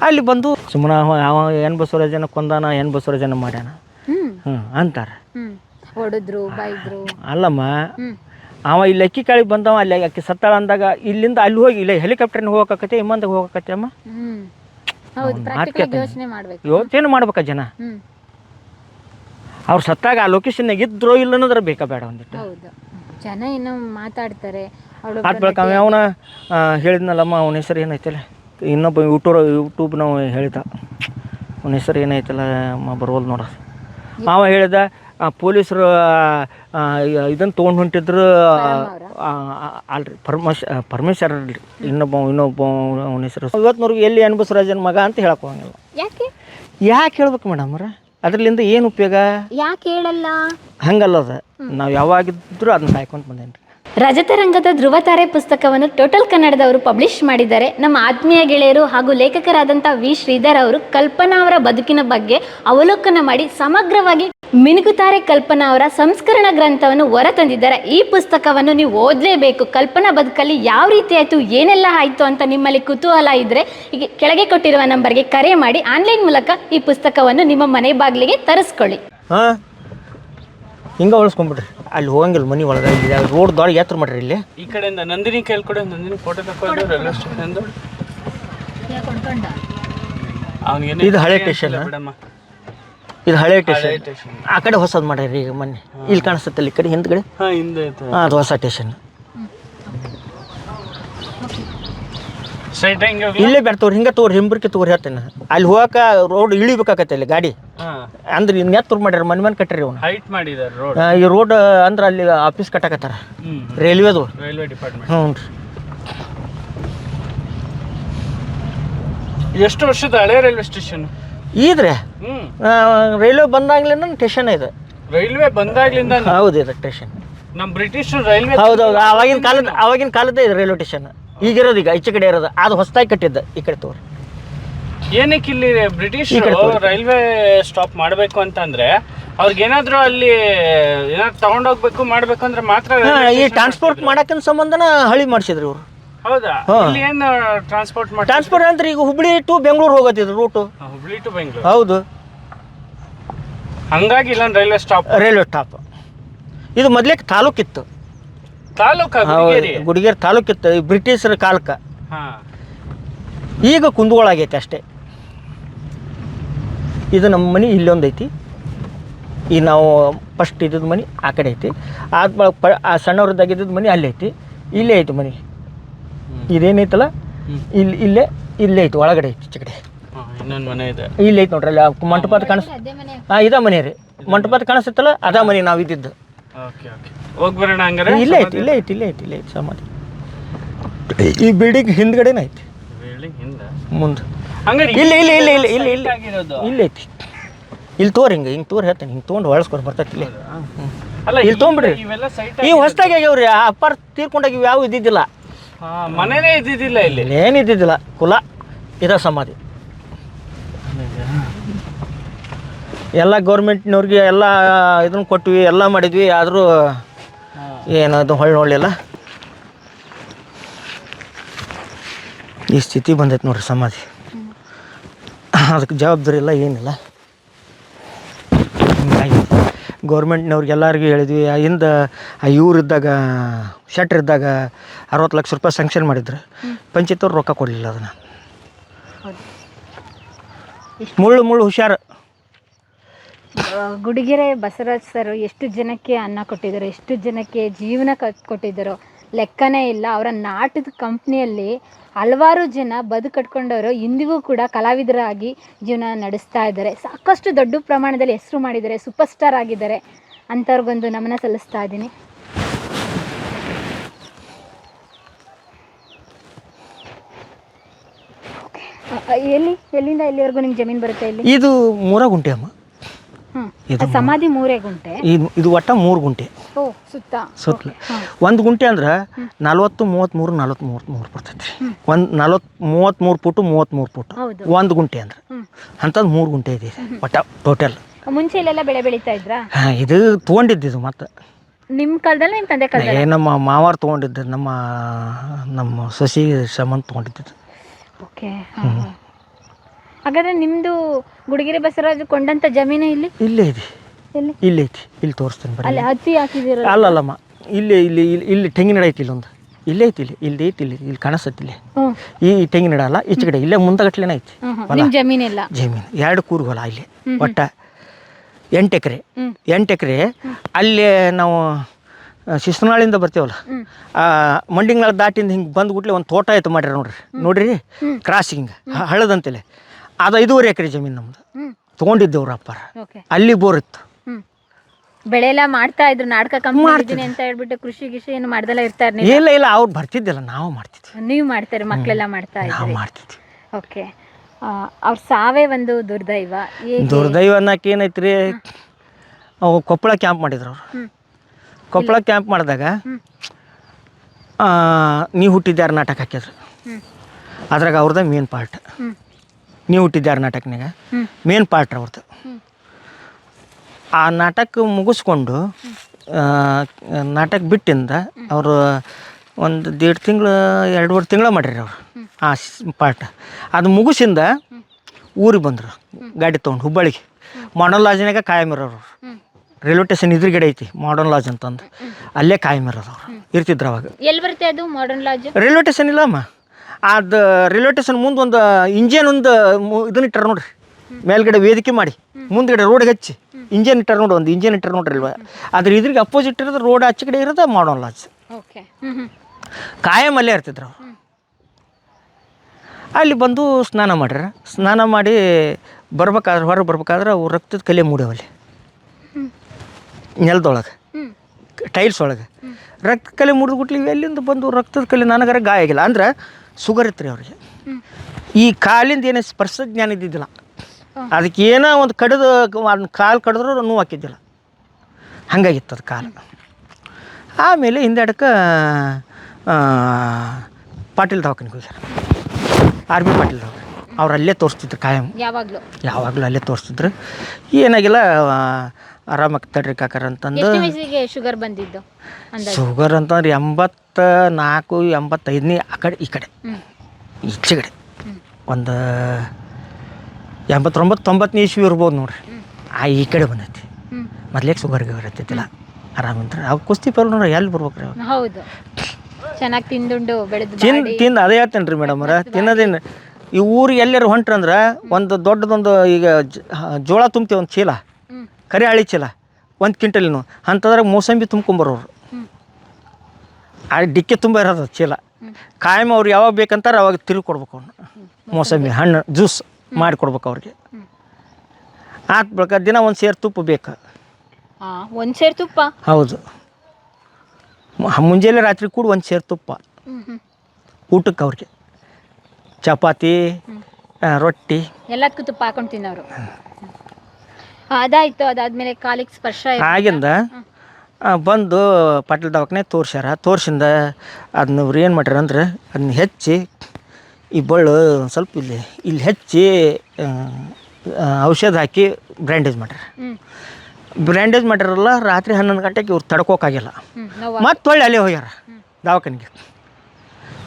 ಅಲ್ಲಿ ಬಂದು ಸುಮ್ಮನೆ ಅವ ಅವ ಎನ್ ಬಸವರಾಜನ ಕೊಂದಾನ ಎನ್ ಬಸವರಾಜನ ಮಾಡ್ಯಾನ? ಹ್ಮ್. ಹ್ಞೂ ಅಂತಾರೆ. ಹ್ಮ್. ಹೊಡೆದ್ರು ಬೈದ್ರು ಅಲ್ಲಮ್ಮ ಹ್ಮ್. ಅವ ಇಲ್ಲಿ ಅಕ್ಕಿ ಕಾಳಿಗೆ ಬಂದವ ಅಲ್ಲಿ ಅಕ್ಕಿ ಸತ್ತಾಳ ಅಂದಾಗ ಇಲ್ಲಿಂದ ಅಲ್ಲಿ ಹೋಗಿ ಇಲ್ಲ ಹೆಲಿಕಾಪ್ಟರ್ನ ಹೋಗಕತ್ತೆ ಇಮ್ಮಂದ ಹೋಗಕತ್ತೆ ಅಮ್ಮ? ಹ್ಮ್. ಹೌದು ಅವ್ನ್ ಪ್ರಾಕ್ಟಿಕಲ್ ಯೋಚನೆ ಮಾಡ್ಬೇಕು. ಯೋಚನೆ ಮಾಡ್ಬೇಕ ಜನ. ಅವ್ರು ಸತ್ತಾಗ ಆ ಲೊಕೇಶನ್ ಇದ್ರೋ ಇಲ್ಲ ಅನ್ನೋದ್ರ ಬೇಕಾ ಬೇಡ ಒಂದಿಟ್ಟು. ಹೌದು. ಜನ ಏನೋ ಮಾತಾಡ್ತಾರೆ ಅವನ ಹೇಳಿದ್ನಲ್ಲಮ್ಮ ಅವನ ಹೆಸರು ಏನೈತಲ್ಲ? ಇನ್ನೊಬ್ಬ ಯೂಟ್ಯೂಬ್ ಯೂಟ್ಯೂಬ್ ನಾವು ಹೇಳಿದ ಅವನ ಹೆಸರು ಏನೈತಲ್ಲ ಬರೋಲ್ ನೋಡ. ಅವ ಹೇಳಿದ ಪೊಲೀಸರು ಇದನ್ನು ತೊಗೊಂಡು ಹೊಂಟಿದ್ರು ಅಲ್ರಿ ಪರಮೇಶ್ ಪರಮೇಶ್ವರ ಅಲ್ರಿ. ಇನ್ನೊಬ್ಬ ಇನ್ನೊಬ್ಬ ಅವನ ಹೆಸರು. ಇವತ್ತಿನವ್ರಿಗೆ ಎಲ್ಲಿ ಎನ್ ರಾಜನ್ ಮಗ ಅಂತ ಹೇಳಕ್ ಹೋಗಂಗಿಲ್ಲ ಯಾಕೆ? ಯಾಕೆ ಹೇಳ್ಬೇಕು ಮೇಡಮ್ರ ಅದ್ರಲ್ಲಿಂದ ಏನು ಉಪಯೋಗ? ಯಾಕೆ ಹೇಳಲ್ಲ? ಹಂಗಲ್ಲ ಅದ. ನಾವು ಯಾವಾಗಿದ್ರು ಅದನ್ನ ಕಾಯ್ಕೊಂತ ಬಂದೇನ್ರಿ. ರಜತರಂಗದ ಧ್ರುವತಾರೆ ಪುಸ್ತಕವನ್ನು ಟೋಟಲ್ ಕನ್ನಡದವರು ಪಬ್ಲಿಷ್ ಮಾಡಿದ್ದಾರೆ. ನಮ್ಮ ಆತ್ಮೀಯ ಗೆಳೆಯರು ಹಾಗೂ ಲೇಖಕರಾದಂಥ ವಿ. ಶ್ರೀಧರ್ ಅವರು ಕಲ್ಪನಾ ಅವರ ಬದುಕಿನ ಬಗ್ಗೆ ಅವಲೋಕನ ಮಾಡಿ ಸಮಗ್ರವಾಗಿ ಮಿನುಗುತಾರೆ ಕಲ್ಪನಾ ಅವರ ಸಂಸ್ಕರಣ ಗ್ರಂಥವನ್ನು ಹೊರತಂದಿದ್ದಾರೆ. ಈ ಪುಸ್ತಕವನ್ನು ನೀವು ಓದಲೇಬೇಕು. ಕಲ್ಪನಾ ಬದುಕಲ್ಲಿ ಯಾವ ರೀತಿ ಆಯಿತು, ಏನೆಲ್ಲ ಆಯಿತು ಅಂತ ನಿಮ್ಮಲ್ಲಿ ಕುತೂಹಲ ಇದ್ದರೆ ಈಗ ಕೆಳಗೆ ಕೊಟ್ಟಿರುವ ನಂಬರ್ಗೆ ಕರೆ ಮಾಡಿ ಆನ್ಲೈನ್ ಮೂಲಕ ಈ ಪುಸ್ತಕವನ್ನು ನಿಮ್ಮ ಮನೆ ಬಾಗಿಲಿಗೆ ತರಿಸ್ಕೊಳ್ಳಿ. ಹಿಂಗೆ ಉಳಿಸ್ಕೊಂಬಿಡ್ರಿ ಅಲ್ಲಿ ಹೋಗಂಗಿಲ್ಲ ಮನೆ ಒಳಗೆ ಇಲ್ಲಿ ರೋಡ್ ದೊಡ್ಡ ಎತ್ತರ ಮಾಡ್ರಿ ಇಲ್ಲಿ. ಈ ಕಡೆಯಿಂದ ನಂದಿನಿ ಕೇಳ್ಕೊಡು ನಂದಿನಿ ಫೋಟೋ ತಕೊಂಡು ರೈಲ್ವೆ ಸ್ಟೇಷನ್ ಅವನಿಗೆ ಇದು. ಹಳೆ ಸ್ಟೇಷನ್ ಇದು ಹಳೆ ಸ್ಟೇಷನ್ ಆ ಕಡೆ ಹೊಸದು ಮಾಡ್ರಿ ಈಗ ಮೊನ್ನೆ. ಇಲ್ಲಿ ಕಾಣಿಸುತ್ತೆ ಈ ಕಡೆ ಹಿಂದ್ಗಡೆ? ಹಾ ಹಿಂದೆ ಐತೆ. ಹಾಂ ಅದು ಹೊಸ ಸ್ಟೇಷನ್ ಸ್ಟ್ರೈಟ್ ಹೆಂಗೆ ಹೋಗ್ಲಿ ಇಲ್ಲೇ ಬೇಡ ತೋರಿ ಹಿಂಗೆ ತೋರಿ ಹಿಂಬರ್ಕೆ ತೋರಿ ಹೇಳ್ತೇನೆ ಅಲ್ಲಿ ಹೋಗಕ ರೋಡ್ ಇಳಿಬೇಕಾಗತ್ತೆ ಇಲ್ಲಿ ಗಾಡಿ. ಅಂದ್ರೆ ಇನ್ನು ಎತ್ತರ್ ಮಾಡ್ಯಾರ ಮನೆ ಮನೆ ಕಟ್ಟಿರಿ ಅವ್ನು. ಹೈಟ್ ಮಾಡಿದಾರೆ ರೋಡ್ ಈ ರೋಡ್ ಅಂದ್ರೆ ಅಲ್ಲಿ ಆಫೀಸ್ ಕಟ್ಟಕತ್ತಾರ. ರೈಲ್ವೆದು ರೈಲ್ವೆ ಡಿಪಾರ್ಟ್ಮೆಂಟ್ ಹ್ಞೂ ರೀ. ಎಷ್ಟು ವರ್ಷದ ಹಳೆ ರೈಲ್ವೆ ಸ್ಟೇಷನ್ ಇದ್ರೆ? ರೈಲ್ವೆ ಬಂದಾಗ್ಲಿಂದ ಸ್ಟೇಷನ್ ಇದೆ. ರೈಲ್ವೆ ಬಂದಾಗ್ಲಿಂದ? ಹೌದು ಇದು ಸ್ಟೇಷನ್ ನಮ್ಮ ಬ್ರಿಟಿಷ್ ರೈಲ್ವೆ ಹೌದೌದು ಅವಾಗಿನ ಕಾಲದ ಅವಾಗಿನ ಕಾಲದ ಇದು ರೈಲ್ವೆ ಸ್ಟೇಷನ್ ಈಗಿರೋದು ಈಗ ಈಚೆ ಕಡೆ ಇರೋದು. ಅದು ಹೊಸದಾಗಿ ಕಟ್ಟಿದ್ದ ಈ ಕಡೆ ತೋರಿ. ಏನಕ್ಕೆ ಇಲ್ಲಿ ಬ್ರಿಟಿಷ್ ಈ ಕಡೆ ತೋರಿ. ರೈಲ್ವೆ ಸ್ಟಾಪ್ ಮಾಡಬೇಕು ಅಂತಂದ್ರೆ ಅವ್ರಿಗೇನಾದ್ರೂ ಅಲ್ಲಿ ಏನಾದ್ರು ತಗೊಂಡೋಗ್ಬೇಕು ಮಾಡ್ಬೇಕು ಅಂದ್ರೆ ಮಾತ್ರ ಹಾ, railway ಈ station ಟ್ರಾನ್ಸ್ಪೋರ್ಟ್ ಮಾಡಕ್ಕ ಮಾಡಕ್ಕಿನ ಸಂಬಂಧನ ಹಳಿ ಮಾಡಿಸಿದ್ರು ಇವರು. ಹೌದಾ? ಹಾ. ಇಲ್ಲಿ ಏನು ಟ್ರಾನ್ಸ್ಪೋರ್ಟ್ ಮಾಡಿ ಟ್ರಾನ್ಸ್ಪೋರ್ಟ್ ಅಂದ್ರೆ ಈಗ ಹುಬ್ಳಿ ಟು ಬೆಂಗಳೂರು ಹೋಗತ್ತಿದ್ರು ರೂಟು. ಹುಬ್ಳಿ ಟು ಬೆಂಗಳೂರು. ಹೌದು. ಹಂಗಾಗಿ ಇಲ್ಲ ರೈಲ್ವೆ ಸ್ಟಾಪ್. Railway stop. ಇದು ಮೊದಲೇ ತಾಲೂಕಿತ್ತು. ತಾಲೂಕ ಗುಡಿಗೇರಿ? ಗುಡಿಗೇರಿ ತಾಲೂಕಿತ್ತು ಇತ್ತು ಬ್ರಿಟಿಷರ ಕಾಲಕ್ಕೆ. ಹಾ. ಈಗ ಕುಂದಗೋಳಾಗೈತೆ ಅಷ್ಟೇ. ಇದು ನಮ್ಮ ಮನೆ ಇಲ್ಲೊಂದು ಐತಿ. ಈ ನಾವು ಫಸ್ಟ್ ಇದ್ದದ ಮನೆ ಆ ಕಡೆ ಐತಿ. ಆದ ಪ ಆ ಮನೆ ಅಲ್ಲಿ ಐತಿ. ಇಲ್ಲೇ ಐತಿ ಮನೆ. ಇದೇನೈತಲ್ಲ. ಇಲ್ಲಿ ಇಲ್ಲೇ ಇಲ್ಲೇ ಐತಿ ಒಳಗಡೆ ಐತಿ ಈಚೆ ಕಡೆ. ಹಾ, ಮನೆ ಇದೆ. ಇಲ್ಲಿ ಐತಿ ನೋಡ್ರಿ ಅಲ್ಲಿ ಮಂಟಪದ ಕಾಣಿಸ್ ಹಾಂ ಇದ ಮನೆ ರೀ. ಮಂಟಪದ ಕಾಣಿಸ್ತಲ್ಲ ಅದ ಮನೆ ನಾವು ಇದ್ದಿದ್ದು ಹೋಗಿ ಬರೋಣ ಹಂಗಾರೆ? ಇಲ್ಲೇ ಐತಿ ಇಲ್ಲ ಐತಿ ಇಲ್ಲ ಐತಿ ಇಲ್ಲೇ ಐತಿ ಸಮಾಧಿ. ಈ ಬಿಲ್ಡಿಂಗ್ ಹಿಂದ್ಗಡೆನೇ ಐತಿ. ಬಿಲ್ಡಿಂಗ್ ಹಿಂದೆ? ಮುಂದೆ. ಹಂಗಾರೆ ಇಲ್ಲ ಇಲ್ಲ ಇಲ್ಲ ಇಲ್ಲ ಇಲ್ಲ ಇಲ್ಲ ಇಲ್ಲ ಇಲ್ಲಿ ಐತಿ. ಇಲ್ಲಿ ತೋರಿ ಹಿಂಗೆ ಹಿಂಗೆ ತೋರಿ ಹೇಳ್ತೇನೆ ಹಿಂಗೆ ತೊಗೊಂಡು ಹೊಳಸ್ಕೊಂಡು ಬರ್ತೈತಿ ಇಲ್ಲಿ. ಅಲ್ಲ ಇಲ್ಲಿ ತೊಗೊಂಬಿಡ್ರಿ. ಈ ಹೊಸ್ದಾಗಿ ಆಗ್ಯಾವ್ರಿ ಆ ಅಪ್ಪಾರ್ ತೀರ್ಕೊಂಡಾಗ ಯಾವ ಇದ್ದಿದ್ದಿಲ್ಲ. ಮನೇನೇ ಇದ್ದಿದ್ದಿಲ್ಲ ಇಲ್ಲಿ? ಏನಿದ್ದಿದ್ದಿಲ್ಲ ಕುಲ ಇದ ಸಮಾಧಿ. ಎಲ್ಲ ಗೌರ್ಮೆಂಟ್ನವ್ರಿಗೆ ಎಲ್ಲ ಇದನ್ನ ಕೊಟ್ವಿ ಎಲ್ಲ ಮಾಡಿದ್ವಿ ಆದರೂ ಏನದು ಅದು ಹೊಳ್ಳಿ ನೋಡಲಿಲ್ಲ. ಈ ಸ್ಥಿತಿ ಬಂದೈತೆ ನೋಡ್ರಿ ಸಮಾಧಿ. ಅದಕ್ಕೆ ಜವಾಬ್ದಾರಿ ಇಲ್ಲ ಏನಿಲ್ಲ. ಗೌರ್ಮೆಂಟ್ನವ್ರಿಗೆ ಎಲ್ಲರಿಗೂ ಹೇಳಿದ್ವಿ ಅಲ್ಲಿಂದ ಹಿಂದೆ ಆ ಇವ್ರು ಇದ್ದಾಗ ಶೆಟ್ರ್ ಇದ್ದಾಗ ಅರವತ್ತು ಲಕ್ಷ ರೂಪಾಯಿ ಸ್ಯಾಂಕ್ಷನ್ ಮಾಡಿದ್ರು. ಪಂಚಾಯತ್ ರೊಕ್ಕ ಕೊಡಲಿಲ್ಲ ಅದನ್ನು. ಮುಳ್ಳು ಮುಳ್ಳು ಹುಷಾರು. ಗುಡಿಗೆರೆ ಬಸವರಾಜ್ ಸರ್ ಎಷ್ಟು ಜನಕ್ಕೆ ಅನ್ನ ಕೊಟ್ಟಿದ್ದಾರೆ, ಎಷ್ಟು ಜನಕ್ಕೆ ಜೀವನ ಕಟ್ ಕೊಟ್ಟಿದ್ದರು? ಲೆಕ್ಕನೇ ಇಲ್ಲ. ಅವರ ನಾಟದ ಕಂಪ್ನಿಯಲ್ಲಿ ಹಲವಾರು ಜನ ಬದುಕು ಕಟ್ಕೊಂಡವರು, ಇಂದಿಗೂ ಕೂಡ ಕಲಾವಿದರಾಗಿ ಜೀವನ ನಡೆಸ್ತಾ ಇದ್ದಾರೆ. ಸಾಕಷ್ಟು ದೊಡ್ಡ ಪ್ರಮಾಣದಲ್ಲಿ ಹೆಸರು ಮಾಡಿದ್ದಾರೆ ಸೂಪರ್ ಸ್ಟಾರ್ ಆಗಿದ್ದಾರೆ ಅಂಥವ್ರಿಗೊಂದು ನಮನ ಸಲ್ಲಿಸ್ತಾ ಇದ್ದೀನಿ. ಎಲ್ಲಿ, ಎಲ್ಲಿಂದ ಎಲ್ಲಿವರೆಗೂ ನಿಮ್ಗೆ ಜಮೀನು ಬರುತ್ತೆ ಇಲ್ಲಿ? ಇದು ಮೂರ ಗುಂಟೆ ಅಮ್ಮ. ಇದು ಸಮಾಧಿ ಮೂರೇ ಗುಂಟೆ. ಇದು ಇದು ಒಟ್ಟ ಮೂರು ಗುಂಟೆ. ಓ ಸುತ್ತ. ಸುತ್ತಲ. ಒಂದು ಗುಂಟೆ ಅಂದ್ರೆ ನಲ್ವತ್ತು ಮೂವತ್ತ್ಮೂರು ನಲ್ವತ್ತು ಮೂವತ್ತ್ಮೂರು ಬರ್ತೈತಿ ಒಂದು ನಲ್ವತ್ತು ಮೂವತ್ತ್ಮೂರು ಫುಟ್ ಮೂವತ್ತ್ಮೂರು ಫುಟು ಒಂದು ಗುಂಟೆ ಅಂದ್ರೆ. ಅಂಥದ್ದು ಮೂರು ಗುಂಟೆ ಇದೆ ಒಟ್ಟ ಟೋಟಲ್ ಮುಂಚೆ ಇಲ್ಲೆಲ್ಲ ಬೆಳೆ ಬೆಳೀತಾ ಇದ್ರಾ? ಹಾಂ ಇದು ತೊಗೊಂಡಿದ್ದು ಮತ್ತೆ. ನಿಮ್ಮ ಕಾಲದಲ್ಲಿ ನಿಮ್ಮ ತಂದೆ ಕಾಲದಲ್ಲಿ? ಏ ನಮ್ಮ ಮಾವಾರ್ ತೊಗೊಂಡಿದ್ದು ನಮ್ಮ ನಮ್ಮ ಸಸಿ ಸಂಬಂಧ ತೊಗೊಂಡಿದ್ದು ಓಕೆ. ಹಾಗಾದ್ರೆ ನಿಮ್ದು ಗುಡಿಗೆರೆ ಬಸವರಾಜ ಕೊಂಡಂತ ಜಮೀನು ಇಲ್ಲಿ? ಇಲ್ಲೇ ಇದೆ. ಎಲ್ಲಿ? ಇಲ್ಲೇ ಐತಿ ಇಲ್ಲಿ ತೋರಿಸ್ತೇನೆ ಅಲ್ಲಿ ಹತ್ತಿ ಹಾಕಿದಿರ ಅಲ್ಲಲ್ಲಮ್ಮ ಇಲ್ಲಿ ಇಲ್ಲಿ ಇಲ್ಲಿ ಇಲ್ಲಿ ತೆಂಗಿನ ಗಿಡ ಐತಿ ಇಲ್ಲೊಂದು. ಇಲ್ಲೇ ಐತಿ ಇಲ್ಲಿ. ಇಲ್ಲಿ ಐತಿ ಇಲ್ಲಿ. ಇಲ್ಲಿ ಕಾಣಿಸ್ತೈತಿ ಇಲ್ಲಿ. ಹ್ಮ್. ಈ ತೆಂಗಿನ ಗಿಡ ಅಲ್ಲ ಈಚೆ ಕಡೆ ಇಲ್ಲೇ ಮುಂದಗಟ್ಲೆನೇ ಐತಿ. ಹ್ಮ್ ಹ್ಮ್. ನಿಮ್ ಜಮೀನಿಲ್ಲ ಜಮೀನು. ಎರಡು ಕೂರು ಹೊಲ ಇಲ್ಲಿ ಒಟ್ಟ ಎಂಟು ಎಕರೆ. ಹ್ಮ್. ಎಂಟು ಎಕರೆ. ಅಲ್ಲಿ ನಾವು ಆ, ಶಿಸ್ನಾಳಿಂದ ಬರ್ತೀವಲ್ಲ. ಆ ಮಂಡಿಂಗಳ ದಾಟಿಂದ ಹಿಂಗೆ ಬಂದ್ಬಿಟ್ಲೆ ಒಂದು ತೋಟ ಆಯ್ತು ಮಾಡ್ಯಾರ ನೋಡ್ರಿ. ನೋಡ್ರಿ? ಕ್ರಾಸಿಂಗ್ ಹಳ್ಳದಂತೇಳಿ ಅದು ಐದೂವರೆ ಎಕರೆ ಜಮೀನು ನಮ್ದು. ಹ್ಮ್. ತೊಗೊಂಡಿದ್ದೇವ್ರ ಅಪ್ಪಾರ. ಓಕೆ ಅಲ್ಲಿ ಬೋರ್ ಇತ್ತು ಹ್ಮ್. ಬೆಳೆ ಎಲ್ಲ ಮಾಡ್ತಾ ಇದ್ರು ನಾಟಕ ಕಮ್ಮಿ ಮಾಡ್ತೀನಿ ಅಂತ ಹೇಳ್ಬಿಟ್ಟು ಕೃಷಿ ಗಿಷಿ ಏನು ಮಾಡ್ದಲ್ಲ ಇರ್ತಾರೆ ನೀವು? ಇಲ್ಲ ಇಲ್ಲ ಅವ್ರು ಬರ್ತಿದ್ದಿಲ್ಲ ನಾವು ಮಾಡ್ತಿದ್ವಿ. ನೀವು ಮಾಡ್ತಾರೆ ಮಕ್ಕಳೆಲ್ಲ ಮಾಡ್ತಾ ನಾವು ಇದ್ರಿ ಮಾಡ್ತಿದ್ವಿ. ಓಕೆ ಅವ್ರ ಸಾವೇ ಒಂದು ದುರ್ದೈವ. ಹೇಗೆ? ದುರ್ದೈವ ಅನ್ನಕ್ಕೆ ಏನೈತ್ರಿ? ಅವು ಕೊಪ್ಪಳ ಕ್ಯಾಂಪ್ ಮಾಡಿದ್ರು ಅವ್ರು. ಹ್ಮ್. ಕೊಪ್ಪಳ ಕ್ಯಾಂಪ್ ಮಾಡಿದಾಗ ಹ್ಮ್. ನೀವು ಹುಟ್ಟಿದ್ಯಾರ ನಾಟಕ ಹಾಕಿದ್ರು. ಹ್ಮ್. ಅದ್ರಾಗ ಅವ್ರದ್ದೇ ಮೇನ್ ಪಾರ್ಟ್ ಹ್ಮ್. ನೀವು ಹುಟ್ಟಿದ್ಯಾರ ನಾಟಕನಾಗ ಮೇನ್ ಪಾರ್ಟ್ ಅವ್ರದ್ದು ಆ ನಾಟಕ ಮುಗಿಸ್ಕೊಂಡು ನಾಟಕ ಬಿಟ್ಟಿಂದ ಅವರು ಒಂದು ದೇಡ್ ತಿಂಗಳು ಎರಡೂವರೆ ತಿಂಗಳು ಮಾಡ್ರಿ ಅವ್ರು. ಆ ಪಾರ್ಟ್. ಅದು ಮುಗಿಸಿಂದ ಊರಿಗೆ ಬಂದರು. ಗಾಡಿ ತೊಗೊಂಡು ಹುಬ್ಬಳ್ಳಿಗೆ. ಮಾಡರ್ನ್ ಲಾಜಿನಾಗ ಕಾಯಮಿರೋರು ರೈಲ್ವೆ ಸ್ಟೇಷನ್ ಎದುರುಗಡೆ ಐತಿ ಮಾಡರ್ನ್ ಲಾಜ್ ಅಂತಂದು. ಅಲ್ಲೇ ಕಾಯಮಿರೋರು ಅವರು. ಅವ್ರು ಇರ್ತಿದ್ರು ಅವಾಗ. ಎಲ್ಲಿ ಬರುತ್ತೆ ಅದು ಮಾಡರ್ನ್ ಲಾಜ್ ರೈಲ್ವೆ ಸ್ಟೇಷನ್ ಇಲ್ಲಮ್ಮ ಅದು ರೈಲ್ವೆ ಸ್ಟೇಷನ್ ಮುಂದೆ ಒಂದು ಇಂಜಿನ್ ಒಂದು ಇದನ್ನ ಇಟ್ಟಾರ ನೋಡ್ರಿ. ಮೇಲ್ಗಡೆ ವೇದಿಕೆ ಮಾಡಿ ಮುಂದ್ಗಡೆ ರೋಡ್ ಹಚ್ಚಿ. ಇಂಜಿನ್ ಇಟ್ಟಾರ ನೋಡ್ರಿ ಒಂದು ಇಂಜಿನ್ ಇಟ್ಟಾರ ನೋಡ್ರಿ ಅಲ್ವಾ ಆದ್ರೆ ಇದ್ರಿಗೆ ಅಪೋಸಿಟ್ ಇರೋದು ರೋಡ್ ಆಚೆ ಕಡೆ ಇರೋದು ಮಾಡೋಲ್ಲ ಹ್ಮ್ ಕಾಯಂ ಅಲ್ಲೇ ಇರ್ತಿದ್ರು ಅವ್ರು. ಅಲ್ಲಿ ಬಂದು ಸ್ನಾನ ಮಾಡ್ಯಾರ. ಸ್ನಾನ ಮಾಡಿ ಬರ್ಬೇಕಾದ್ರೆ ಹೊರಗೆ ಬರ್ಬೇಕಾದ್ರೆ ಅವು ರಕ್ತದ ಕಲೆ ಮೂಡವಲ್ಲಿ ನೆಲದೊಳಗೆ. ಟೈಲ್ಸ್ ಒಳಗೆ. ರಕ್ತ ಕಲೆ ಮುರಿದ್ಬಿಟ್ಲಿ ಎಲ್ಲಿಂದ ಬಂದು ರಕ್ತದ ಕಲೆ ನನಗರ ಗಾಯ ಆಗಿಲ್ಲ. ಅಂದ್ರೆ ಶುಗರ್ ಇತ್ತು ರೀ ಅವ್ರಿಗೆ. ಈ ಕಾಲಿಂದ ಏನೇ ಸ್ಪರ್ಶ ಜ್ಞಾನ ಇದ್ದಿದ್ದಿಲ್ಲ ಅದಕ್ಕೆ ಏನೋ ಒಂದು ಕಡಿದು ಅದನ್ನ ಕಾಲು ಕಡಿದ್ರೂ ನೋವು ಹಾಕಿದ್ದಿಲ್ಲ. ಹಂಗಾಗಿತ್ತು ಅದು ಕಾಲು. ಆಮೇಲೆ ಹಿಂದೆಡಕ್ಕೆ ಪಾಟೀಲ್ ದವಾಖಾನಿಗೆ ಸರ್ ಆರ್ ಬಿ ಪಾಟೀಲ್ ದವಾಖಾನೆ. ಅವ್ರು ಅಲ್ಲೇ ತೋರಿಸ್ತಿದ್ರು ಕಾಯಂ. ಯಾವಾಗಲೂ? ಯಾವಾಗಲೂ ಅಲ್ಲೇ ತೋರಿಸ್ತಿದ್ರು. ಏನಾಗಿಲ್ಲ ಆರಾಮಾಗಿ ತಡ್ರಿ ಕಾಕರ ಅಂತಂದು. ಎಷ್ಟು ವಯಸ್ಸಿಗೆ ಶುಗರ್ ಬಂದಿದ್ದು ಶುಗರ್ ಅಂತಂದ್ರೆ ಎಂಬತ್ತ ನಾಲ್ಕು ಎಂಬತ್ತೈದನೇ ಆ ಕಡೆ ಈ ಕಡೆ. ಈಚೆ ಕಡೆ. ಒಂದು ಎಂಬತ್ತೊಂಬತ್ತು ತೊಂಬತ್ತನೇ ಇಸ್ವಿ ಇರ್ಬೋದು ನೋಡ್ರಿ. ಆ ಈ ಕಡೆ ಬಂದೈತಿ. ಮೊದ್ಲೇ ಶುಗರ್ ಗಿಗರ್ ಇರ್ತೈತಿಲ್ಲ ಆರಾಮಿದ್ರೆ ಅವು ಕುಸ್ತಿ ಪಲ್ ನೋಡ್ರಿ ಎಲ್ಲಿ ಬರ್ಬೇಕ್ರಿ ಅವು? ಹೌದು. ಚೆನ್ನಾಗಿ ತಿಂದುಂಡು ಬೆಳೆದು ತಿಂದು ತಿಂದು ಅದೇ ಹೇಳ್ತೇನೆ ರೀ ಮೇಡಮ್ ಅವ್ರ ತಿನ್ನೋದೇನು ಈ ಊರಿಗೆ ಎಲ್ಲರೂ ಹೊಂಟ್ರಂದ್ರೆ ಒಂದು ದೊಡ್ಡದೊಂದು ಈಗ ಜೋಳ ತುಂಬ್ತೀವಿ ಒಂದು ಚೀಲ. ಕರಿ ಹಳಿ ಚೀಲ ಒಂದು ಕ್ವಿಂಟಲಿನು ಅಂಥದ್ರಾಗ ಮೂಸಂಬಿ ತುಂಬ್ಕೊಂಬರೋರು ಆ ಡಿಕ್ಕೆ ತುಂಬ ಇರೋದು ಚೀಲ. ಕಾಯಮ್ ಅವ್ರು ಯಾವಾಗ ಬೇಕಂತಾರೆ ಅವಾಗ ತಿರುಗಿ ಕೊಡ್ಬೇಕು ಅವ್ನು ಮೋಸಂಬಿ ಹಣ್ಣು ಜ್ಯೂಸ್ ಮಾಡಿ ಕೊಡ್ಬೇಕು ಅವ್ರಿಗೆ. ಆತ್ ಬಳಿಕ ದಿನ ಒಂದು ಸೇರು ತುಪ್ಪ ಬೇಕು. ಒಂದು ಸೇರು ತುಪ್ಪ? ಹೌದು. ಮುಂಜಾನೆ ರಾತ್ರಿ ಕೂಡ ಒಂದು ಸೇರು ತುಪ್ಪ. ಊಟಕ್ಕೆ ಅವ್ರಿಗೆ. ಚಪಾತಿ ರೊಟ್ಟಿ. ಎಲ್ಲದಕ್ಕೂ ತುಪ್ಪ ಹಾಕೊಂಡು ತಿನ್ನೋರು. ಅದಾಯ್ತು ಅದಾದ್ಮೇಲೆ ಕಾಲಿಗೆ ಸ್ಪರ್ಶ ಆಗಿಂದ ಆ, ಬಂದು ಪಟ್ಲ ದವಾಖಾನೆ ತೋರ್ಸ್ಯಾರ. ತೋರ್ಸಿಂದ ಅದನ್ನ ಅವ್ರು ಏನು ಮಾಡ್ಯಾರ ಅಂದ್ರೆ ಅದನ್ನ ಹೆಚ್ಚಿ ಈ ಬಳ್ಳು ಒಂದ್ ಸ್ವಲ್ಪ ಇಲ್ಲಿ ಇಲ್ಲಿ ಹೆಚ್ಚಿ ಆ, ಆ, ಔಷಧ ಹಾಕಿ ಬ್ರ್ಯಾಂಡೇಜ್ ಮಾಡ್ಯಾರ. ಹ್ಮ್. ಬ್ರ್ಯಾಂಡೇಜ್ ಮಾಡ್ಯಾರಲ್ಲ ರಾತ್ರಿ ಹನ್ನೊಂದು ಗಂಟೆಗೆ ಇವ್ರು ತಡ್ಕೋಕ್ಕಾಗಿಲ್ಲ ಹ್ಮ್ ನೋವು ಮತ್ತೆ ಹೊಳ್ಳಿ ಅಲ್ಲೇ ಹೋಗ್ಯಾರ ದವಾಖಾನೆಗೆ.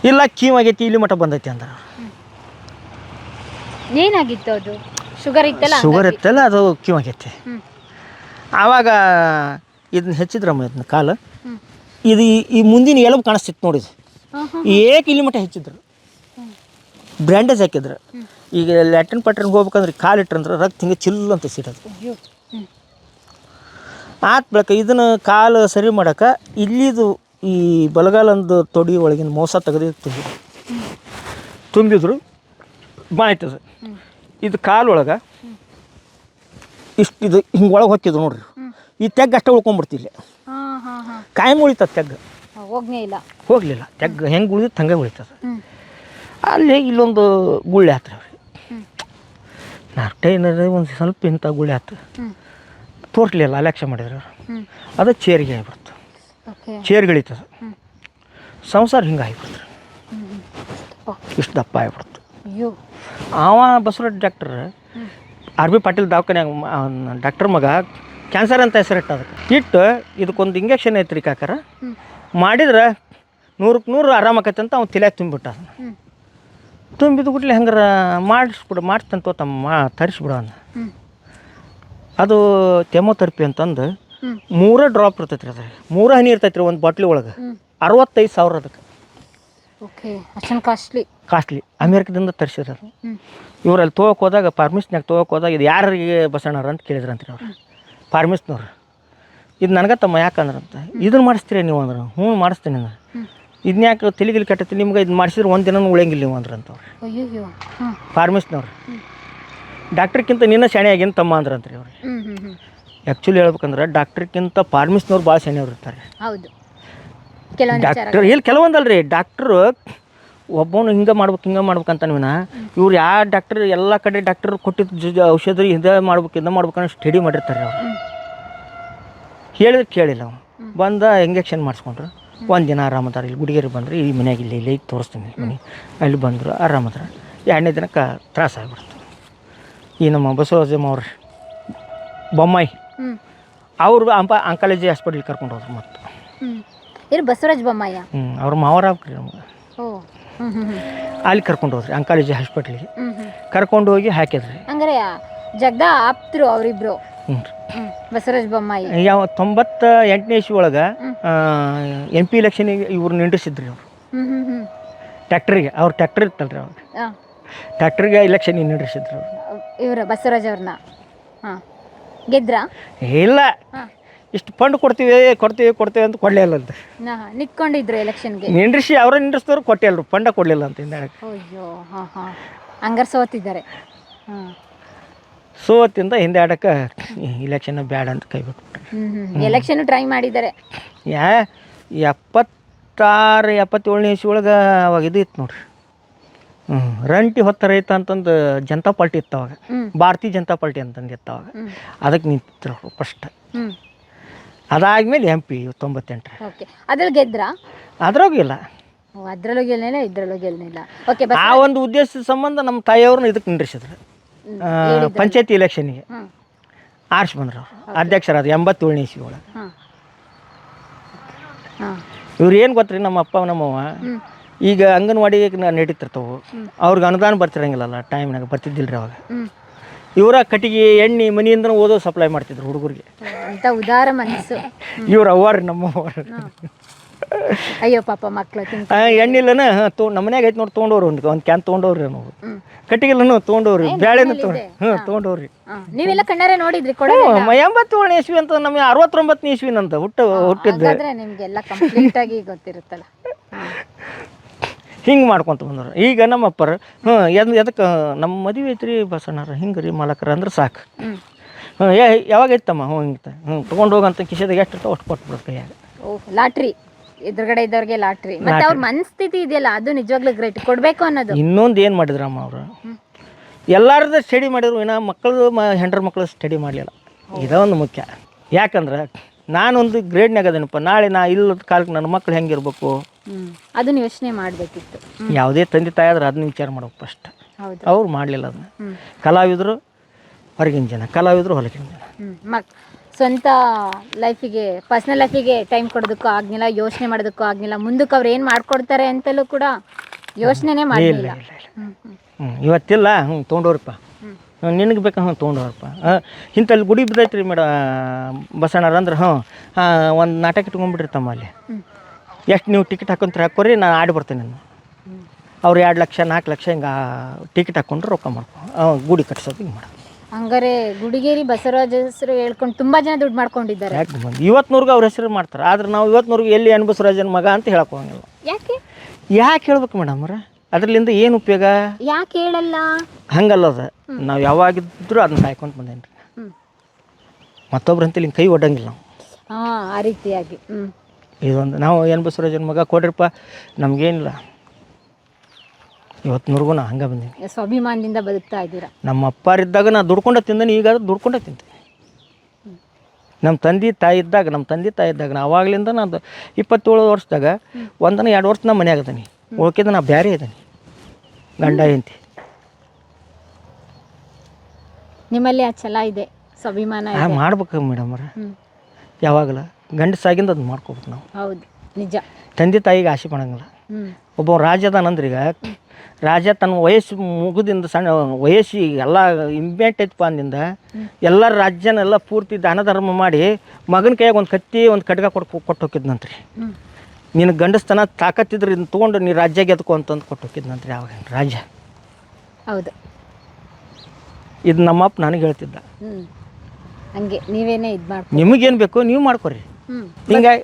ಇಲ್ಲ ಕೀವಾಗೈತಿ ಆಗೈತಿ ಇಲ್ಲಿ ಮಟ್ಟ ಬಂದೈತಿ ಅಂದ್ರೆ. ಏನಾಗಿತ್ತು ಅದು? ಶುಗರ್ ಇತ್ತಲ್ಲ ಶುಗರ್ ಇತ್ತಲ್ಲ ಅದು ಕ್ಯೂ ಆಗೈತಿ. ಆವಾಗ ಇದನ್ನ ಹೆಚ್ಚಿದ್ರಮ್ಮ ಇದನ್ನ ಕಾಲು. ಇದು ಈ- ಮುಂದಿನ ಎಲುಬು ಕಾಣಿಸ್ತಿತ್ತು ನೋಡಿದ್ರು ಏಕ್ ಇಲ್ಲಿ ಮಟ್ಟ ಹೆಚ್ಚಿದ್ರು. ಬ್ರ್ಯಾಂಡೇಜ್ ಹಾಕಿದ್ರು. ಈಗ ಲ್ಯಾಟ್ರಿನ್ ಪಟ್ರಿನ್ ಹೋಗ್ಬೇಕಂದ್ರೆ ಕಾಲು ಇಟ್ರಂದ್ರೆ ರಕ್ತ ಹಿಂಗೆ ಚಿಲ್ಲು ಅಂತ ಸಿಡೋದು ಆತ್ ಬಳಿಕ ಇದನ್ನು ಕಾಲು ಸರಿ ಮಾಡಕ್ಕೆ ಇಲ್ಲಿದು ಈ ಬಲಗಾಲಂದು ತೊಡಿ ಒಳಗಿನ ಮೋಸ ತೆಗೆದು ತುಂಬಿದ್ರು ತುಂಬಿದ್ರು ಬಾಯ್ತದ. ಇದು ಕಾಲು ಒಳಗೆ ಇಷ್ಟು ಇದು ಹಿಂಗೆ ಒಳಗೆ ಹೊಕ್ಕಿದ್ರು ನೋಡ್ರಿ. ಈ ತೆಗ್ ಅಷ್ಟೇ ಹಾ ಕಾಯಂ ಉಳಿತದ ತೆಗ್ ಹೋಗ್ನೇ ಇಲ್ಲ. ಹೋಗಲಿಲ್ಲ. ತೆಗ್ ಹೆಂಗೆ ಉಳಿದಿತ್ತು ಹಂಗೆ ಉಳಿತದ. ಅಲ್ಲಿ ಇಲ್ಲೊಂದು ಗುಳ್ಳೆ ಆತ್ರಿ ಅವ್ರಿಗೆ ನಾಲ್ಕು ಏನಾರ ಒಂದು ಸ್ವಲ್ಪ ಇಂಥ ಗುಳ್ಳೆ ಆತು. ತೋರ್ಸ್ಲಿಲ್ಲ ಅಲಕ್ಷ್ಯ ಮಾಡಿದ್ರು ಅವ್ರು. ಅದು ಚೇರಿಗೆ ಆಗಿಬಿಡ್ತು. ಚೇರ್ಗಳಿತದೆ ಸಂಸಾರ ಹಿಂಗೆ ಆಗಿಬಿಡ್ತು. ಇಷ್ಟು ದಪ್ಪ ಆಗ್ಬಿಡ್ತು. ಅಯ್ಯೋ. ಅವ Basavaraj doctor, R B Patil ದವಾಖಾನ್ಯಾಗ doctor ಮಗ, ಕ್ಯಾನ್ಸರ್ ಅಂತ ಹೆಸರಿಟ್ಟ ಅದಕ್ಕೆ. ಇಟ್ಟು ಇದಕ್ಕೊಂದು ಇಂಜೆಕ್ಷನ್ ಐತ್ರಿ ಕಾಕರ. ಮಾಡಿದ್ರೆ ನೂರಕ್ಕೆ ನೂರು ಆರಾಮಾಕೈತೆ ಅಂತ ಅವ್ನು ತಲೆಯಾಗ ತುಂಬಿಬಿಟ್ಟ ತುಂಬಿದ ಕೂಡಲೇ ಹಂಗಾರ ಮಾಡಿಸ್ಬಿಡು ಮಾಡಿಸ್ತಂತ ತಮ್ಮ ತರಿಸ್ಬಿಡು ಅದು ಕೆಮೊಥೆರಪಿ ಅಂತಂದು. ಮೂರೇ ಡ್ರಾಪ್ ಇರ್ತೈತೆ ರೀ ಅದ್ರಾಗ. ಮೂರ ಹನಿ ಇರ್ತೈತ್ರಿ ಒಂದು ಬಾಟ್ಲಿ ಒಳಗೆ. ಅರವತ್ತೈದು ಸಾವಿರ ಅದಕ್ಕೆ. ಓಕೆ ಅಷ್ಟೊಂದು ಕಾಸ್ಟ್ಲಿ ಕಾಸ್ಟ್ಲಿ ಅಮೇರಿಕದಿಂದ ತರಿಸಿದ್ರು ಅದು. ಇವ್ರು ಅಲ್ಲಿ ತೊಗೋಕೆ ಹೋದಾಗ ಫಾರ್ಮಿಸ್ನ್ಯಾಗ ತೊಗೋಕೆ ಹೋದಾಗ ಇದು ಯಾರಿಗೆ ಬಸಣ್ಣವ್ರು ಅಂತ ಕೇಳಿದ್ರಂತ್ರಿ ಅವ್ರು. ಫಾರ್ಮಿಸ್ನವ್ರು ಇದು ನನಗೆ ತಮ್ಮ ಯಾಕಂದ್ರಂತ ಇದನ್ನು ಮಾಡಿಸ್ತೀರಿ ನೀವು ಅಂದ್ರೆ. ಹ್ಞೂ ಮಾಡಿಸ್ತೀನಿ ಅಂದ್ರೆ. ಇದನ್ನ ಯಾಕೆ ತಲೆಗಿಲಿ ಕೆಟ್ಟತಿ ನಿಮ್ಗೆ ಇದು ಮಾಡಿಸಿದ್ರೆ ಒಂದು ದಿನ ಉಳಿಯಂಗಿಲ್ಲ ನೀವು ಅಂದ್ರೆ ಅಂತವ್ರು ಫಾರ್ಮಿಸ್ನವ್ರು ಡಾಕ್ಟ್ರಿಕ್ಕಿಂತ ನಿನ್ನ ಶಾಣೆ ಆಗಿನ ತಮ್ಮ ಅಂದ್ರಂತ್ರಿ ಅವ್ರಿ. ಆ್ಯಕ್ಚುಲಿ ಹೇಳ್ಬೇಕಂದ್ರೆ ಡಾಕ್ಟ್ರಿಕ್ಕಿಂತ ಫಾರ್ಮಿಸ್ನವ್ರು ಭಾಳ ಶಾಣೆಯವ್ರು ಇರ್ತಾರೆ. ಹೌದು. ಡಾಕ್ಟರ್ ಇಲ್ಲಿ ಕೆಲವೊಂದಲ್ರಿ ಡಾಕ್ಟ್ರು ಒಬ್ಬನು ಹಿಂಗೆ ಮಾಡ್ಬೇಕು ಹಿಂಗೆ ಮಾಡ್ಬೇಕಂತ ನೀವಿನ ಇವ್ರು ಯಾವ ಡಾಕ್ಟರ್ ಎಲ್ಲ ಕಡೆ ಡಾಕ್ಟರ್ ಕೊಟ್ಟಿದ್ದ ಔಷಧಿ ಹಿಂದೆ ಮಾಡ್ಬೇಕು ಹಿಂದೆ ಮಾಡ್ಬೇಕು ಅನ್ನೋ ಸ್ಟಡಿ ಮಾಡಿರ್ತಾರೆ ಅವ್ರು. ಹೇಳಿದ್ರೆ ಕೇಳಿಲ್ಲ ಅವ್ನು. ಬಂದ ಇಂಜೆಕ್ಷನ್ ಮಾಡಿಸ್ಕೊಂಡ್ರು. ಒಂದು ದಿನ ಆರಾಮದಾರ ಇಲ್ಲಿ ಗುಡಿಗೇರಿ ಬಂದ್ರೆ ಈ ಮನೆಯಾಗ ಇಲ್ಲಿ ಇಲ್ಲಿ ತೋರಿಸ್ತೀನಿ ಮನೆ. ಅಲ್ಲಿ ಬಂದರು ಆರಾಮದಾರ ಎರಡನೇ ದಿನಕ್ಕೆ ತ್ರಾಸ ಆಗ್ಬಿಡ್ತು. ಈ ನಮ್ಮ ಬಸವರಾಜಮ್ಮ ಅವ್ರು ಬೊಮ್ಮಾಯಿ. ಅವರು ಅಂಪ ಅಂಕಾಲಜಿ ಹಾಸ್ಪಿಟ್ಲಿಗೆ ಕರ್ಕೊಂಡು ಹೋದ್ರು ಮತ್ತೆ. ಹ್ಮ್ ಬಸವರಾಜ್ ಬೊಮ್ಮಾಯ? ಅವ್ರ ಮಾವರ ಆಗ್ರಿ ನಮ್ಗೆ. ಓ ಹ್ಮ್ ಹ್ಮ್ ಹ್ಮ್. ಅಲ್ಲಿ ಕರ್ಕೊಂಡು ಹೋದ್ರಿ ಅಂಕಾಲಜಿ ಹಾಸ್ಪಿಟ್ಲಿಗೆ. ಹ್ಮ್ ಹ್ಮ್. ಕರ್ಕೊಂಡು ಹೋಗಿ ಹಾಕಿದ್ರಿ. ಹಂಗಾರೆ ಜಗ್ದ ಆಪ್ತರು ಅವರಿಬ್ರು. ಹ್ಞೂ ಬಸವರಾಜ ಬೊಮ್ಮಾಯಿ. ಯಾವ ತೊಂಬತ್ತ ಎಂಟನೇ ಇಸ್ವಿ ಒಳಗೆ ಎಂ ಪಿ ಇಲೆಕ್ಷನಿಗೆ ಇವ್ರು ನಿಂಡಿಸಿದ್ರಿ ಅವ್ರು ಹ್ಮ್ ಹ್ಮ್ ಹ್ಮ್. ಟ್ಯಾಕ್ಟ್ರಿಗೆ ಅವ್ರ ಟ್ಯಾಕ್ಟ್ರ್ ಇರ್ತಲ್ರಿ ಅವ್ರು ಆ, ಟ್ಯಾಕ್ಟ್ರಿಗೆ ಇಲೆಕ್ಷನ್ ನಿಂಡಿಸಿದ್ರು ಅವ್ರು ಇವ್ರ ಬಸವರಾಜ್ ಅವ್ರನ್ನ ಹಾ. ಗೆದ್ರಾ? ಇಲ್ಲ. ಹಾ. ಇಷ್ಟು ಫಂಡ್ ಕೊಡ್ತೀವಿ ಕೊಡ್ತೀವಿ ಕೊಡ್ತೀವಿ ಅಂತ ಕೊಡಲೇ ಇಲ್ಲ ಅಂತ. ನಿಂತ್ಕೊಂಡಿದ್ರು ಎಲೆಕ್ಷನ್ಗೆ ನಿಂದ್ರಿಸಿ ಅವರ ನಿಂದ್ರಿಸಿದವ್ರು ಕೊಟ್ಟಿಲ್ಲರು ಫಂಡ ಕೊಡಲಿಲ್ಲ ಅಂತ ಹಿಂದೆ ಅಯ್ಯೋ ಹಾ ಹಾ. ಹಂಗಾರೆ ಸೋತಿದ್ದಾರೆ. ಹಾಂ. ಸೋತಿಂದ ಹಿಂದಾಡಕ್ಕೆ ಇಲೆಕ್ಷನ್ ಬ್ಯಾಡ ಅಂತ ಕೈ ಬಿಟ್ಬಿಟ್ರಿ. ಹ್ಮ್ ಎಲೆಕ್ಷನ್ ಟ್ರೈ ಮಾಡಿದ್ದಾರೆ. ಯಾ ಎಪ್ಪತ್ತಾರು ಎಪ್ಪತ್ತೇಳನೇ ಇಸ್ವಿ ಒಳಗೆ ಅವಾಗ ಇದು ಇತ್ತು ನೋಡ್ರಿ. ಹ್ಞೂ ರಂಟಿ ಹೊತ್ತ ರೈತ ಅಂತಂದು ಜನತಾ ಪಾರ್ಟಿ ಇತ್ತು ಅವಾಗ. ಭಾರತೀಯ ಜನತಾ ಪಾರ್ಟಿ ಅಂತಂದು ಇತ್ತು ಅವಾಗ. ಅದಕ್ಕೆ ನಿಂತಿದ್ರು ಫಸ್ಟ್ ಅದಾದ್ಮೇಲೆ ಎಂ ಪಿ ತೊಂಬತ್ತೆಂಟರ. ಓಕೆ ಅದ್ರಲ್ಲಿ ಗೆದ್ರಾ? ಅದ್ರಾಗೂ ಇಲ್ಲ. ಓ ಅದ್ರಲ್ಲೂ ಇದ್ರಲ್ಲೂ ಗೆಲ್ನಿಲ್ಲ. ಓಕೆ ಬಸ್ ಆ ಒಂದು ಉದ್ದೇಶದ ಸಂಬಂಧ ನಮ್ಮ ತಾಯಿಯವ್ರನ್ನ ಇದಕ್ಕೆ ನಿಂದ್ರಿಸಿದ್ರು. ಪಂಚಾಯತಿ ಇಲೆಕ್ಷನ್ಗೆ ಹ್ಮ್. ಆರ್ಸ್ ಬಂದ್ರು ಅವ್ರು ಅಧ್ಯಕ್ಷರಾದ ಎಂಬತ್ತೇಳನೇ ಇಸ್ವಿ ಒಳಗೆ ಹಾಂ. ಹಾಂ. ಇವ್ರು ಏನು ಗೊತ್ತ್ರಿ ನಮ್ಮ ಅಪ್ಪ ನಮ್ಮವ್ವ? ಈಗ ಅಂಗನವಾಡಿಗೆ ನಡೀತಿರ್ತಾವೆ. ಅವ್ರಿಗೆ ಅನುದಾನ ಬರ್ತಿರಂಗಿಲ್ಲಲ್ಲ ಟೈಮ್ನಾಗ ಬರ್ತಿದ್ದಿಲ್ಲ ಅವಾಗ. ಹ್ಮ್. ಇವರ ಕಟ್ಟಿಗೆ ಎಣ್ಣೆ ಮನೆಯಿಂದ ಓದೋ ಸಪ್ಲೈ ಮಾಡ್ತಿದ್ರು ಹುಡುಗರಿಗೆ. ಅಂತ ಉದಾರ ಮನಸ್ಸು. ಇವ್ರ ಅವ್ವಾರ ನಮ್ಮ. ಅಯ್ಯೋ ಪಾಪ ಮಕ್ಕಳು ಎಣ್ಣೆ ಇಲ್ಲನ ಎಣ್ಣಿಲ್ಲನ ತೊ ನಮ್ಮ ಮನ್ಯಾಗ ಐತೆ ನೋಡಿ ತೊಗೊಂಡವ್ರಿ ಒಂದು ಒಂದು ಕ್ಯಾನ್ ತೊಗೊಂಡವ್ರಿ ನಾವು. ಕಟ್ಟಿಗೆಲ್ಲನು ತೊಗೊಂಡವ್ರಿ ಬ್ಯಾಳೆನೂ ತೊಗೊಂಡು ಹ್ಞೂ ತೊಗೊಂಡವ್ರಿ. ನೀವೆಲ್ಲ ಕಣ್ಣಾರೆ ನೋಡಿದ್ರಿ ಕೊಡ ಎಂಬತ್ತೇಳನೇ ಇಸ್ವಿ ಅಂತ ನಮಗೆ ಅರವತ್ತೊಂಬತ್ತನೇ ಇಸ್ವಿ ನಂತ ಹುಟ್ಟು ಹುಟ್ಟಿದ್ದು. ನಿಮಗೆಲ್ಲ ಕಂಪ್ಲೀಟ್ ಆಗಿ ಗೊತ್ತಿರುತ್ತಲ್ಲ. ಹಿಂಗೆ ಮಾಡ್ಕೊತ ಬಂದರು ಈಗ ನಮ್ಮ ಅಪ್ಪರ ಹ್ಞೂ ಎದ್ ಎದಕ್ಕೆ ನಮ್ಮ ಮದುವೆ ಐತ್ರಿ ಬಸಣ್ಣರ ಹಿಂಗೆ ರೀ ಮಾಲಕರ ಅಂದ್ರೆ ಸಾಕು. ಹ್ಞೂ ಹ್ಞೂ ಯಾವಾಗ ಐತಮ್ಮ ಹ್ಞೂ ಹಿಂಗೆ ಹ್ಞೂ ತೊಗೊಂಡು ಹೋಗಂತ ಕಿಶೆದಾಗ ಎಷ್ಟು ಇರ್ತಾವೆ ಅಷ್ಟು ಕೊಟ್ಬಿಡ್ತು ಕೈಯಾಗ. ಓ ಲಾಟ್ರಿ. ಎದುರುಗಡೆ ಇದ್ದವ್ರಿಗೆ ಲಾಟ್ರಿ. ಮತ್ತೆ ಅವ್ರ ಮನಸ್ಥಿತಿ ಇದೆಯಲ್ಲ ಅದು ನಿಜವಾಗ್ಲೂ ಗ್ರೇಟ್ ಕೊಡಬೇಕು ಅನ್ನೋದು. ಇನ್ನೊಂದು ಏನು ಮಾಡಿದ್ರಮ್ಮ ಅವರು? ಎಲ್ಲಾರ್ದು ಸ್ಟಡಿ ಮಾಡಿದ್ರು ಇನ್ನು ಮಕ್ಕಳು ಮ ಹೆಂಡ್ರ ಮಕ್ಕಳು ಸ್ಟಡಿ ಮಾಡಲಿಲ್ಲ. ಇದೊಂದು ಒಂದು ಮುಖ್ಯ. ಯಾಕಂದ್ರೆ ನಾನೊಂದು ಗ್ರೇಡ್ನಾಗ ಅದೇನಪ್ಪ. ನಾಳೆ ನಾ ಇಲ್ಲದ ಕಾಲಕ್ಕೆ ನನ್ನ ಮಕ್ಳು ಹೆಂಗಿರ್ಬೇಕು ಅದನ್ನ ಯೋಚನೆ ಮಾಡಬೇಕಿತ್ತು. ಯಾವುದೇ ತಂದೆ ತಾಯಿ ಆದ್ರೆ ಅದನ್ನ ವಿಚಾರ ಮಾಡ್ಬೇಕು ಫಸ್ಟ್. ಹೌದು. ಅವ್ರು ಮಾಡಲಿಲ್ಲ ಅದನ್ನ. ಕಲಾವಿದರು ಹೊರಗಿನ ಜನ ಕಲಾವಿದರು ಹೊರಗಿನ ಜನ. ಮಕ್ ಸ್ವಂತ ಲೈಫಿಗೆ ಪರ್ಸ್ನಲ್ ಲೈಫಿಗೆ ಟೈಮ್ ಕೊಡೋದಕ್ಕೂ ಆಗಲಿಲ್ಲ ಯೋಚನೆ ಮಾಡೋದಕ್ಕೂ ಆಗಲಿಲ್ಲ. ಮುಂದಕ್ಕೆ ಅವ್ರು ಏನು ಮಾಡ್ಕೊಡ್ತಾರೆ ಅಂತಲೂ ಕೂಡ ಯೋಚನೆನೇ ಮಾಡಲಿಲ್ಲ. ಇಲ್ಲ ಇಲ್ಲ ಹ್ಞೂ ಇವತ್ತಿಲ್ಲ ಹ್ಞೂ. ಹ್ಞೂ ನಿನಗೆ ಬೇಕಾ ಹ್ಞೂ ತೊಗೊಂಡವ್ರಪ್ಪ ಇಂಥಲ್ಲಿ ಗುಡಿ ಬಿದ್ದೈತೆ ರೀ ಮೇಡ ಬಸಣ್ಣರ ಅಂದ್ರೆ ಹ್ಞೂ ಒಂದು ನಾಟಕ ಇಟ್ಕೊಂಡ್ಬಿಟ್ರಿ ತಮ್ಮ ಅಲ್ಲಿ. ಎಷ್ಟು ನೀವು ಟಿಕೆಟ್ ಹಾಕೊಂತಾರೆ ಹಾಕೋರಿ ನಾನು ಆಡಿ ಬರ್ತೀನಿ ನಾನು ಅವ್ರು ಎರಡು ಲಕ್ಷ ನಾಲ್ಕು ಲಕ್ಷ ಹಿಂಗೆ ಟಿಕೆಟ್ ಹಾಕ್ಕೊಂಡ್ರೆ ರೊಕ್ಕ ಮಾಡ್ಕೊ ಗುಡಿ ಕಟ್ಸೋದು ಹಿಂಗೆ ಮಾಡೋದು ಹಂಗಾರೆ ಗುಡಿಗೇರಿ ಬಸವರಾಜ ಹೆಸರು ಹೇಳ್ಕೊಂಡು ತುಂಬ ಜನ ದುಡ್ಡು ಮಾಡ್ಕೊಂಡಿದ್ದಾರೆ. ಯಾಕೆ ಅವ್ರ ಹೆಸರು ಮಾಡ್ತಾರೆ ಆದ್ರೆ ನಾವು ಇವತ್ತಿನವ್ರಿಗೆ ಎಲ್ಲಿ ಎನ್ ಬಸವರಾಜನ ಮಗ ಅಂತ ಹೇಳಕ್ಕೆ ಹೋಗಂಗಿಲ್ಲ. ಯಾಕೆ? ಯಾಕೆ ಹೇಳ್ಬೇಕು ಮೇಡಮ್ ಅದ್ರಲ್ಲಿಂದ ಅದರಿಂದ ಏನು ಉಪಯೋಗ? ಯಾಕೆ ಹೇಳಲ್ಲ? ಹಂಗಲ್ಲ ಅದು. ನಾವು ಯಾವಾಗಿದ್ರು ಅದನ್ನ ಕಾಯ್ಕೊಂತ ಬಂದೇನ್ರಿ. ರೀ ಇಲ್ಲಿ ಕೈ ಒಡ್ಡಂಗಿಲ್ಲ ನಾವು. ಹಾ ಆ ರೀತಿಯಾಗಿ. ಹ್ಮ್. ಇದೊಂದು ನಾವು ಎನ್ ಬಸವರಾಜನ ಮಗ ಕೊಡ್ರಿಪ್ಪ ನಮಗೇನಿಲ್ಲ. ಇವತ್ತು ನಾ ಹಂಗೆ ಬಂದೀನಿ. ಸ್ವಾಭಿಮಾನದಿಂದ ಬದುಕ್ತಾ ಇದ್ದೀರಾ? ನಮ್ಮ ಅಪ್ಪಾರಿದ್ದಾಗ ನಾ ದುಡ್ಕೊಂಡ ತಿಂದನಿ ಈಗ ದುಡ್ಕೊಂಡ ತಿಂತೀನಿ. ನಮ್ಮ ತಂದೆ ತಾಯಿ ಇದ್ದಾಗ ನಮ್ಮ ತಂದೆ ತಾಯಿ ಇದ್ದಾಗ ನಾ ಅವಾಗಲಿಂದ ನಾನು ಇಪ್ಪತ್ತೇಳು ವರ್ಷದಾಗ ಒಂದನ ಎರಡು ವರ್ಷ ನಮ್ಮ ಮನೆಯಾಗ ಅದೀನಿ ಉಳ್ಕಿದ ನಾ ಬೇರೆ ಇದ್ದೀನಿ. ಗಂಡ ಹೆಂಡತಿ. ನಿಮ್ಮಲ್ಲಿ ಆ ಛಲ ಇದೆ ಸ್ವಾಭಿಮಾನ ಮಾಡ್ಬೇಕು ಮೇಡಮ್ ಅವ್ರ. ಹ್ಮ್. ಯಾವಾಗಲ. ಗಂಡಸಾಗಿಂದ ಅದು ಮಾಡ್ಕೋಬೇಕು ನಾವು. ಹೌದು ನಿಜ. ತಂದೆ ತಾಯಿಗೆ ಆಸೆ ಪಡಂಗಿಲ್ಲ. ಒಬ್ಬ ರಾಜ ಅದಾನಂದ್ರೆ ಈಗ ರಾಜ ತನ್ನ ವಯಸ್ಸು ಮುಗಿದಿಂದ ಸಣ್ಣ ವಯಸ್ಸು ಎಲ್ಲ ಇಂಪೇಟ್ ಐತಪ್ಪ ಅಂದಿಂದ ಎಲ್ಲ ರಾಜ್ಯನೆಲ್ಲ ಪೂರ್ತಿ ದಾನ ಧರ್ಮ ಮಾಡಿ ಮಗನ ಕೈಯಾಗ ಒಂದು ಕತ್ತಿ ಒಂದು ಖಡ್ಗ ಕೊಟ್ಟು ಕೊಟ್ಟು ಹೋಗಿದ್ನಂತ್ರಿ ನಿನ್ನ ಗಂಡಸ್ತನ ತಾಕತ್ತಿದ್ರೆ ಇದನ್ನ ತೊಗೊಂಡು ನೀ ರಾಜ್ಯ ಗೆದ್ಕೊ ಅಂತಂದು ಕೊಟ್ಟು ಹೋಗಿದ್ನಂತ್ರಿ ಅವಾಗ ರಾಜ ಹೌದು. ಇದು ನಮ್ಮಪ್ಪ ನನಗೆ ಹೇಳ್ತಿದ್ದ. ಹಂಗೆ ನೀವೇನೇ ಇದು ಮಾಡಿ ನಿಮಗೇನು ಬೇಕು ನೀವು ಮಾಡ್ಕೊರಿ. ಹ್ಮ್ ಹಿಂಗಾಗಿ